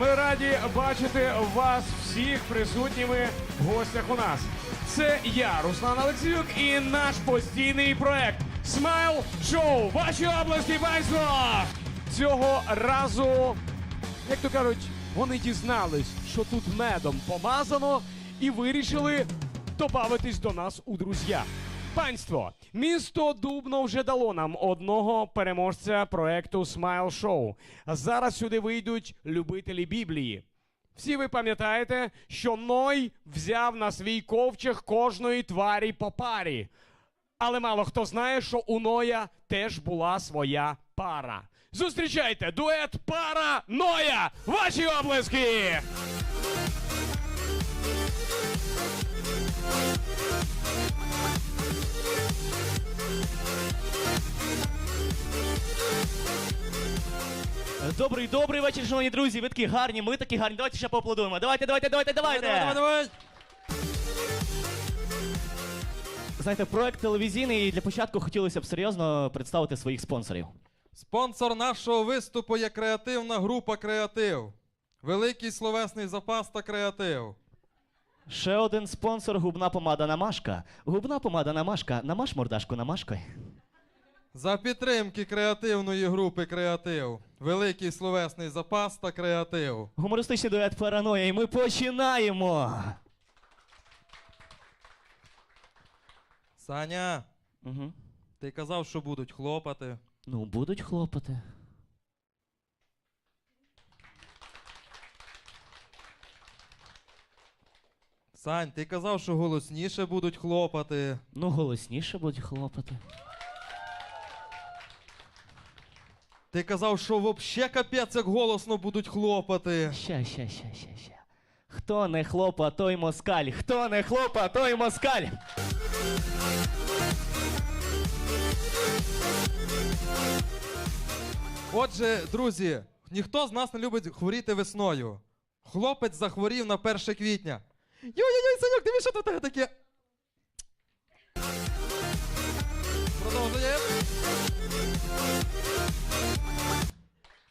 Ми раді бачити вас всіх присутніми в гостях у нас. Це я, Руслан Олексіюк, і наш постійний проект Смайл Шоу. Ваші області, панство! Цього разу, як то кажуть, вони дізнались, що тут медом помазано, і вирішили добавитись до нас у друзі. Панство, місто Дубно вже дало нам одного переможця проекту Смайл Шоу. Зараз сюди вийдуть любителі Біблії. Всі ви пам'ятаєте, що Ной взяв на свій ковчег кожної тварі по парі. Але мало хто знає, що у Ноя теж була своя пара. Зустрічайте дует пара Ноя! Ваші облески! Добрий, добрий вечір, шановні друзі. Ви такі гарні, ми такі гарні. Давайте ще поаплодуємо. Давайте, давайте, давайте, давайте. Давай, давай, давай. Знаєте, проект телевізійний і для початку хотілося б серйозно представити своїх спонсорів. Спонсор нашого виступу є креативна група Креатив. Великий словесний запас та креатив. Ще один спонсор губна помада Намашка. Губна помада Намашка. Намаш мордашку намашкой. За підтримки креативної групи Креатив. Великий словесний запас та креатив. Гумористичний дует параноя. І ми починаємо. Саня, Угу. ти казав, що будуть хлопати. Ну, будуть хлопоти. Сань, ти казав, що голосніше будуть хлопати. Ну, голосніше будуть хлопоти. Ти казав, що вообще капець як голосно будуть хлопати. Ща, ща, ща, ща, ща. Хто не хлопа, той москаль. Хто не хлопа, той москаль. Отже, друзі, ніхто з нас не любить хворіти весною. Хлопець захворів на 1 квітня. Йой-йой-йой, Санюк, дивись, що тут таке. Продовжуємо.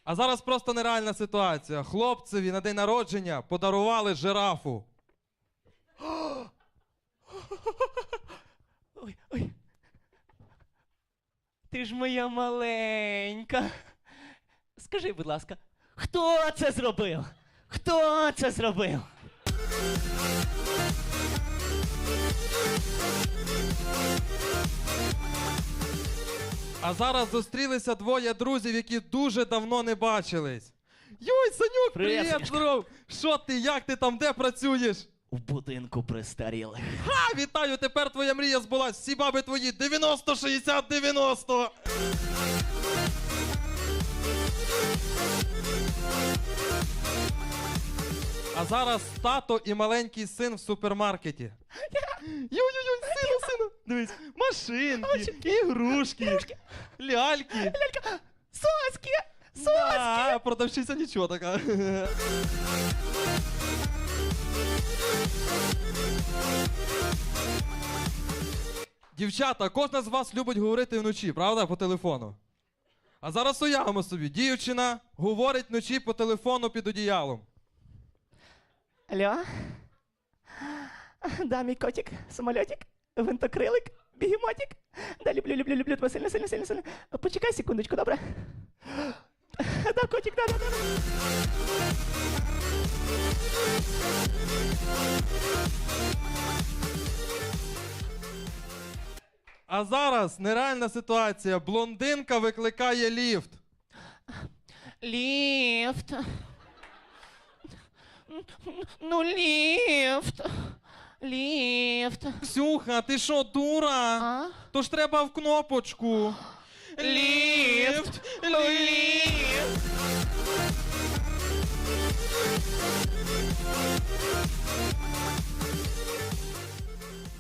А зараз просто нереальна ситуація. Хлопцеві на день народження подарували жирафу. Ой, ой. Ти ж моя маленька. Скажи, будь ласка, хто це зробив? Хто це зробив? А зараз зустрілися двоє друзів, які дуже давно не бачились. Йой, Санюк, Привіт, привіт, Санюшка. здоров! Що ти, як ти там, де працюєш? В будинку престарілих. А, вітаю, тепер твоя мрія збулась. Всі баби твої 90, 60, 90. А зараз тато і маленький син в супермаркеті. Йой-йой-йой, сину, сину. Дивись, машинки, ігрушки, ляльки. Лялька! Соски! Да, продавщиця нічого така. Дівчата, кожна з вас любить говорити вночі, правда, по телефону. А зараз уявимо собі, дівчина говорить вночі по телефону під одіялом. Алло? Да, мій котик, самолетик, винтокрилик, бігемотик. Да, люблю, люблю, люблю тебе сильно, сильно, сильно, сильно. Почекай секундочку, добре? Да, котик, да, да, да. да. А зараз нереальна ситуація. Блондинка викликає ліфт. Ліфт. Ну, ліфт. Ліфт. Ксюха, ти що, дура? А? Тож треба в кнопочку. Ліфт! Ліфт!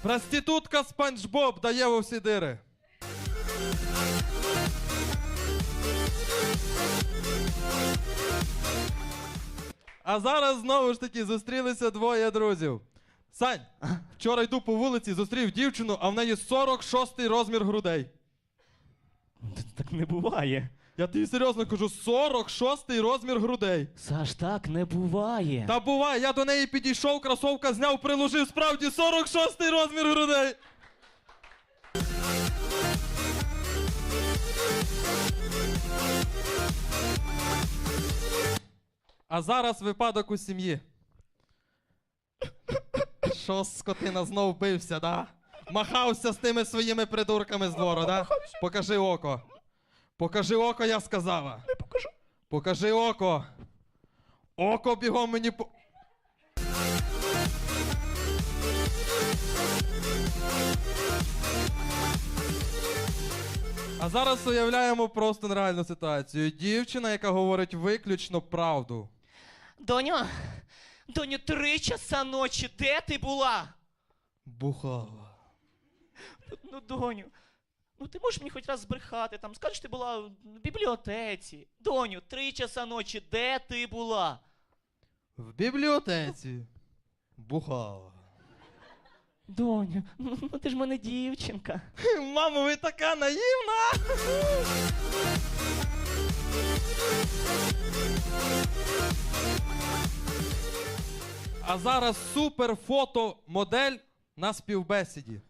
Проститутка Спанч Боб дає во всі дири. А зараз знову ж таки зустрілися двоє друзів. Сань, вчора йду по вулиці, зустрів дівчину, а в неї 46 розмір грудей. Так не буває. Я тобі серйозно кажу, 46-й розмір грудей. Саш, так не буває. Та буває, я до неї підійшов, кросовка зняв, приложив справді 46-й розмір грудей. А зараз випадок у сім'ї. Що скотина знов бився, да? Махався з тими своїми придурками з двору, да? Покажи око. Покажи око, я сказала. Не покажу. Покажи око. Око бігом мені по. А зараз уявляємо просто нереальну ситуацію. Дівчина, яка говорить виключно правду. Доню, доню, три часа ночі, де ти була? Бухала. Ну, доню, ну ти можеш мені хоч раз збрехати, там, скажеш, ти була в бібліотеці. Доню, три часа ночі, де ти була? В бібліотеці. Бухала. Доню, ну, ну ти ж в мене дівчинка. Мамо, ви така наївна! А зараз супер фотомодель на співбесіді.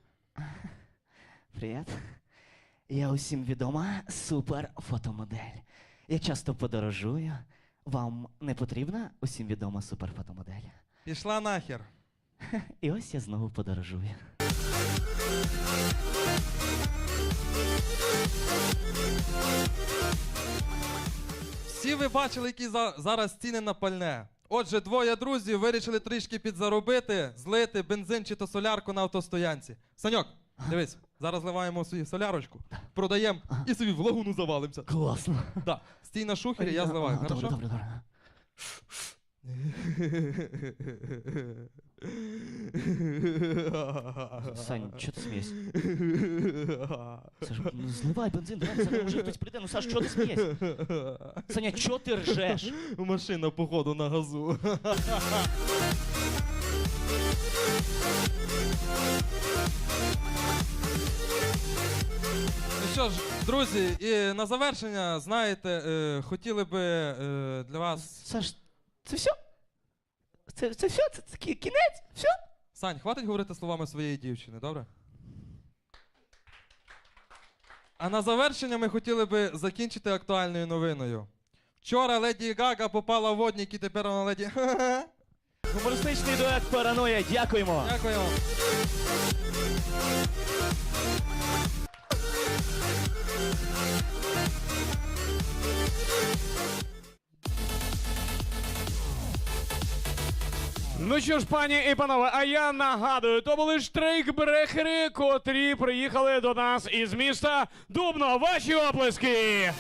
Привіт. Я усім відома супер фотомодель. Я часто подорожую. Вам не потрібна усім відома супер фотомодель? Пішла нахер. І ось я знову подорожую. Всі ви бачили, які за- зараз ціни на пальне. Отже, двоє друзів вирішили трішки підзаробити, злити бензин чи то солярку на автостоянці. Саньок, дивись, зараз зливаємо свою солярочку, продаємо і собі в лагуну завалимося. Класно. Да. Стій на шухері, я зливаю. Добре, Хорошо? добре, добре. Сань, що ти смієш? Саш, ну зливай бензин, давай, зараз може хтось прийде. Ну, Саш, що ти смієш? Саня, чого ти ржеш? Машина, походу, на газу. Ну що ж, друзі, і на завершення, знаєте, е, хотіли би е, для вас. Саш, це все? Це, це все? Це, це кі- кінець? Все? Сань, хватить говорити словами своєї дівчини, добре? А на завершення ми хотіли би закінчити актуальною новиною. Вчора леді Гага попала в водник і тепер вона леді. Гумористичний дует параноя, дякуємо. Дякуємо. Що ж, пані і панове, а я нагадую, то були штрейкбрехери, котрі приїхали до нас із міста Дубно. Ваші оплески!